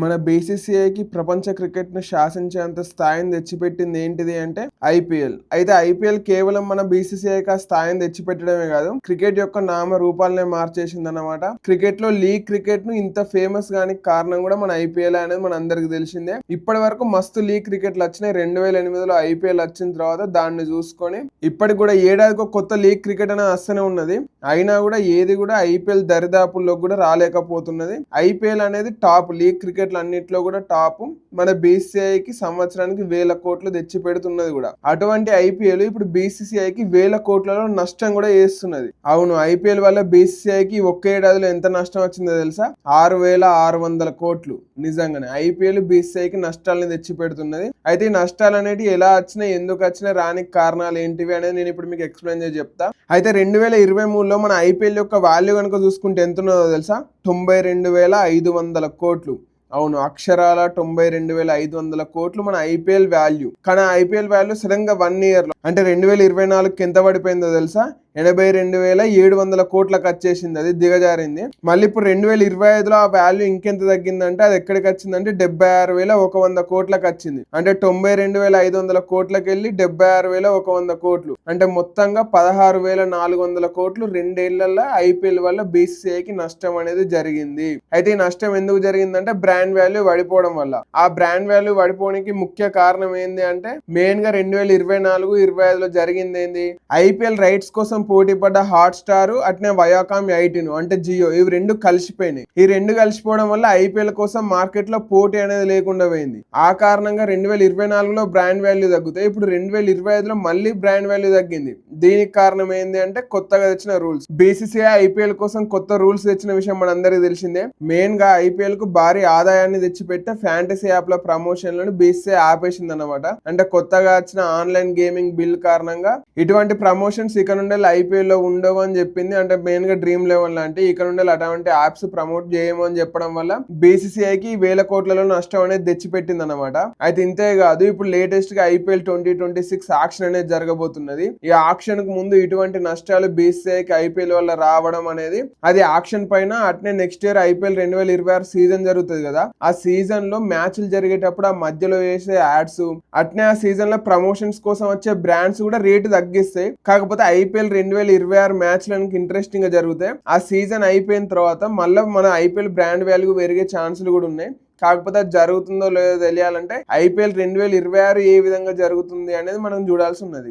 మన బీసీసీఐకి ప్రపంచ క్రికెట్ను శాసించేంత స్థాయిని తెచ్చిపెట్టింది ఏంటిది అంటే ఐపీఎల్. అయితే ఐపీఎల్ కేవలం మన బీసీసీఐకి ఆ స్థాయిని తెచ్చిపెట్టడమే కాదు క్రికెట్ యొక్క నామ రూపాలనే మార్చేసింది అనమాట క్రికెట్లో లీగ్ క్రికెట్ను ఇంత ఫేమస్ గానికి కారణం కూడా మన ఐపీఎల్ అనేది మన అందరికి తెలిసిందే. ఇప్పటి వరకు మస్తు లీగ్ క్రికెట్లు వచ్చినాయి. రెండు వేల ఎనిమిదిలో ఐపీఎల్ వచ్చిన తర్వాత దాన్ని చూసుకొని ఇప్పటికి కూడా ఏడాదికి కొత్త లీగ్ క్రికెట్ అనేది వస్తూనే ఉన్నది. అయినా కూడా ఏది కూడా ఐపీఎల్ దరిదాపుల్లో కూడా రాలేకపోతున్నది. ఐపీఎల్ అనేది టాప్ లీగ్ క్రికెట్ క్రికెట్లు అన్నిట్లో కూడా టాప్ మన బీసీఐకి సంవత్సరానికి వేల కోట్లు తెచ్చి పెడుతున్నది కూడా. అటువంటి ఐపీఎల్ ఇప్పుడు బీసీసీఐకి వేల కోట్లలో నష్టం కూడా చేస్తున్నది. అవును ఐపీఎల్ వల్ల బీసీసీఐకి ఒక్క ఏడాదిలో ఎంత నష్టం వచ్చిందో తెలుసా? ఆరు వేల ఆరు వందల కోట్లు నిజంగానే. ఐపీఎల్ బీసీఐకి నష్టాలను తెచ్చి పెడుతున్నది. అయితే ఈ నష్టాలు అనేవి ఎలా వచ్చినాయి ఎందుకు వచ్చినాయి రానికి కారణాలు ఏంటివి అనేది నేను ఇప్పుడు మీకు ఎక్స్ప్లెయిన్ చేసి చెప్తా. అయితే రెండు వేల ఇరవై మూడులో మన ఐపీఎల్ యొక్క వాల్యూ కనుక చూసుకుంటే ఎంత ఉన్నదో తెలుసా? తొంభై రెండు వేల ఐదు వందల కోట్లు. అవును అక్షరాల తొంభై రెండు వేల ఐదు వందల కోట్లు మన ఐపీఎల్ వాల్యూ. కానీ ఐపీఎల్ వాల్యూ సడన్గా వన్ ఇయర్లో అంటే రెండు వేల ఇరవై నాలుగుకి ఎంత పడిపోయిందో తెలుసా? ఎనభై రెండు వేల ఏడు వందల కోట్లకు వచ్చేసింది అది దిగజారింది. మళ్ళీ ఇప్పుడు రెండు వేల ఇరవై ఐదులో ఆ వాల్యూ ఇంకెంత తగ్గిందంటే అది ఎక్కడికి వచ్చిందంటే డెబ్బై ఆరు వేల ఒక వంద కోట్లకు వచ్చింది అంటే తొంభై రెండు వేల ఐదు వందల కోట్లకు వెళ్ళి డెబ్బై ఆరు వేల ఒక వంద కోట్లు. అంటే మొత్తంగా పదహారు వేల నాలుగు వందల కోట్లు రెండేళ్ళలో ఐపీఎల్ వల్ల బీసీసీఐకి నష్టం అనేది జరిగింది. అయితే ఈ నష్టం ఎందుకు జరిగిందంటే బ్రాండ్ వాల్యూ పడిపోవడం వల్ల. ఆ బ్రాండ్ వాల్యూ పడిపోవడానికి ముఖ్య కారణం ఏంది అంటే మెయిన్గా రెండు వేల ఇరవై నాలుగు ఇరవై ఐదులో జరిగింది ఏంది? ఐపీఎల్ రైట్స్ కోసం పోటీ పడ్డ హాట్ స్టార్ అట్నే వయాకామ్ ఎయిటీన్ అంటే జియో ఇవి రెండు కలిసిపోయినాయి. ఈ రెండు కలిసిపోవడం వల్ల ఐపీఎల్ కోసం మార్కెట్లో పోటీ అనేది లేకుండా పోయింది. ఆ కారణంగా రెండు వేల ఇరవై నాలుగులో బ్రాండ్ వాల్యూ తగ్గుతాయి. ఇప్పుడు రెండు వేల ఇరవై ఐదులో మళ్ళీ బ్రాండ్ వాల్యూ తగ్గింది. దీనికి కారణం ఏంది అంటే కొత్తగా తెచ్చిన రూల్స్. బీసీసీఐ ఐపీఎల్ కోసం కొత్త రూల్స్ తెచ్చిన విషయం మనందరికీ తెలిసిందే. మెయిన్గా ఐపీఎల్కు భారీ ఆదాయాన్ని తెచ్చిపెట్టే ఫ్యాంటసీ యాప్ ల ప్రమోషన్లను బీసీసీఐ ఆపేసింది అనమాట అంటే కొత్తగా వచ్చిన ఆన్లైన్ గేమింగ్ బిల్ కారణంగా ఇటువంటి ప్రమోషన్స్ ఇక నుండి ఐపీఎల్లో ఉండవు అని చెప్పింది. అంటే మెయిన్గా డ్రీమ్ లెవెల్ లాంటి ఇక్కడ ఉండే అటువంటి యాప్స్ ప్రమోట్ చేయము అని చెప్పడం వల్ల బీసీసీఐకి వేల కోట్లలో నష్టం అనేది తెచ్చిపెట్టింది అనమాట అయితే ఇంతే కాదు ఇప్పుడు లేటెస్ట్గా IPL twenty twenty six auction అనేది జరగబోతున్నది. ఈ ఆక్షన్కు ముందు ఇటువంటి నష్టాలు బీసీసీఐకి ఐపీఎల్ వల్ల రావడం అనేది అది ఆక్షన్ పైన అట్నే నెక్స్ట్ ఇయర్ ఐపీఎల్ రెండు వేల ఇరవై ఆరు సీజన్ జరుగుతుంది కదా. ఆ సీజన్లో మ్యాచ్లు జరిగేటప్పుడు ఆ మధ్యలో వేసే యాడ్స్ అట్నే ఆ సీజన్లో ప్రమోషన్స్ కోసం వచ్చే బ్రాండ్స్ కూడా రేటు తగ్గిస్తాయి. కాకపోతే ఐపీఎల్ రెండు వేల ఇరవై ఆరు మ్యాచ్లకు ఇంట్రెస్టింగ్గా జరుగుతాయి. ఆ సీజన్ అయిపోయిన తర్వాత మళ్ళీ మన ఐపీఎల్ బ్రాండ్ వాల్యూ పెరిగే ఛాన్సులు కూడా ఉన్నాయి. కాకపోతే అది జరుగుతుందో లేదో తెలియాలంటే ఐపీఎల్ రెండు వేల ఇరవై ఆరు ఏ విధంగా జరుగుతుంది అనేది మనం చూడాల్సి ఉన్నది